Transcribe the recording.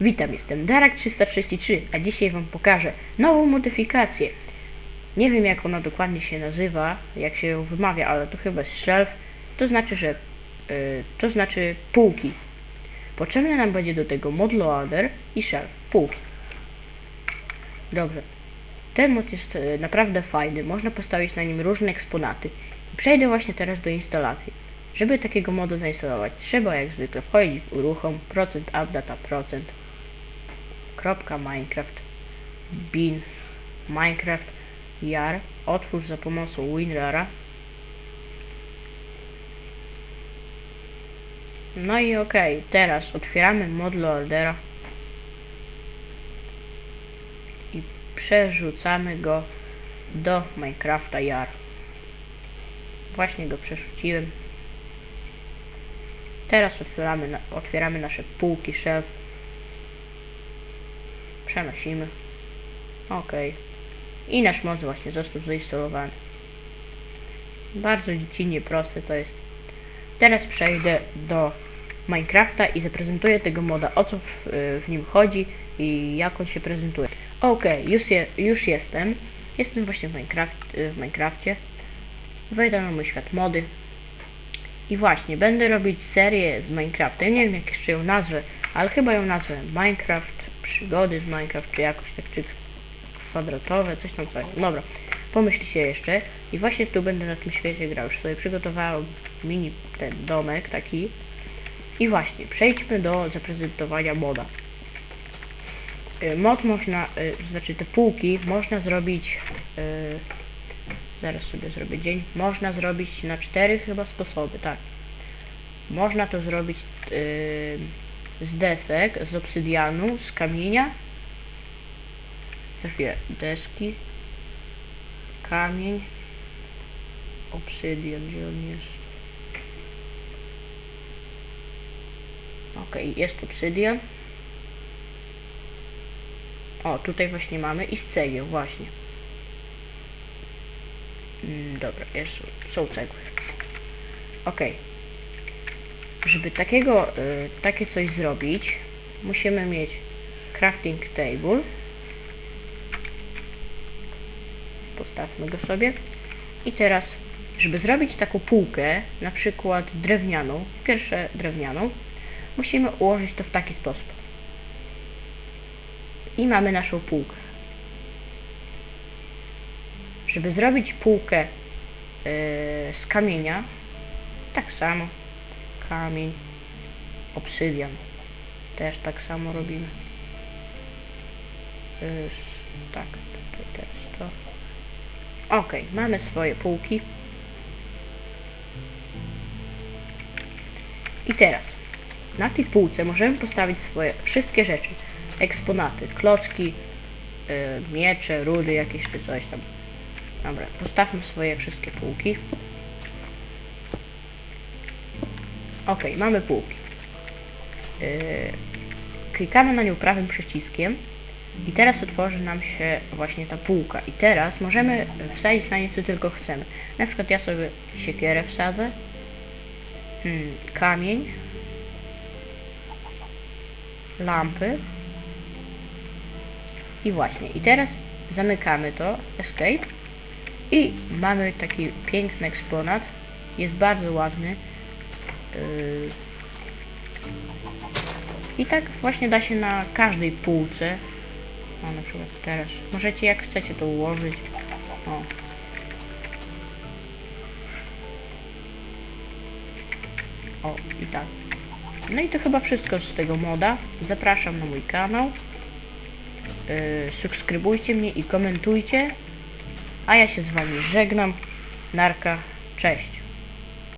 Witam, jestem Darak333, a dzisiaj Wam pokażę nową modyfikację. Nie wiem jak ona dokładnie się nazywa, jak się ją wymawia, ale to chyba jest shelf. To znaczy, że y, to znaczy półki. Potrzebny nam będzie do tego mod loader i shelf, półki. Dobrze. Ten mod jest e, naprawdę fajny, można postawić na nim różne eksponaty. Przejdę właśnie teraz do instalacji. Żeby takiego modu zainstalować, trzeba jak zwykle wchodzić w uruchom procent updata procent minecraft. Bin minecraft. Jar otwórz za pomocą winrara. No i okej, teraz otwieramy mod loadera. I przerzucamy go do minecrafta jar właśnie go przerzuciłem. Teraz otwieramy, otwieramy nasze półki shelf. Przenosimy. Ok. I nasz moc właśnie został zainstalowany. Bardzo dziecinnie proste to jest. Teraz przejdę do Minecrafta i zaprezentuję tego moda, o co w, w nim chodzi i jak on się prezentuje. Ok, już, je, już jestem. Jestem właśnie w, Minecraft, w Minecrafcie. Wejdę na mój świat mody. I właśnie, będę robić serię z Minecraftem. Nie wiem jak jeszcze ją nazwę, ale chyba ją nazwę Minecraft, przygody z Minecraft, czy jakoś tak, czy kwadratowe, coś tam coś. Dobra, pomyślcie jeszcze. I właśnie tu będę na tym świecie grał. Już sobie przygotowałem mini ten domek taki. I właśnie, przejdźmy do zaprezentowania moda. Y, Mod można, y, znaczy te półki można zrobić y, Zaraz sobie zrobię dzień. Można zrobić na cztery chyba sposoby, tak. Można to zrobić z desek, z obsydianu, z kamienia. Za chwilę. Deski. Kamień. Obsydian, gdzie on jest? Ok, jest obsydian. O, tutaj właśnie mamy i z cegieł, właśnie. Mm, dobra, jest, są cegły. Ok. Żeby takiego, y, takie coś zrobić, musimy mieć crafting table. Postawmy go sobie. I teraz, żeby zrobić taką półkę, na przykład drewnianą, pierwsze drewnianą, musimy ułożyć to w taki sposób. I mamy naszą półkę. Żeby zrobić półkę yy, z kamienia, tak samo. Kamień, obsydian. Też tak samo robimy. Yy, tak, tutaj teraz to. Ok, mamy swoje półki. I teraz na tej półce możemy postawić swoje wszystkie rzeczy. Eksponaty, klocki, yy, miecze, rudy jakieś czy coś tam. Dobra, postawmy swoje wszystkie półki. Ok, mamy półki. Yy, klikamy na nią prawym przyciskiem i teraz otworzy nam się właśnie ta półka. I teraz możemy wsadzić na nie co tylko chcemy. Na przykład ja sobie siekierę wsadzę. Hmm, kamień. Lampy. I właśnie. I teraz zamykamy to. Escape. I mamy taki piękny eksponat. Jest bardzo ładny. Yy. I tak właśnie da się na każdej półce. O, na przykład teraz. Możecie jak chcecie to ułożyć. O. O, i tak. No i to chyba wszystko z tego moda. Zapraszam na mój kanał. Yy, subskrybujcie mnie i komentujcie. A ja się z Wami żegnam. Narka, cześć.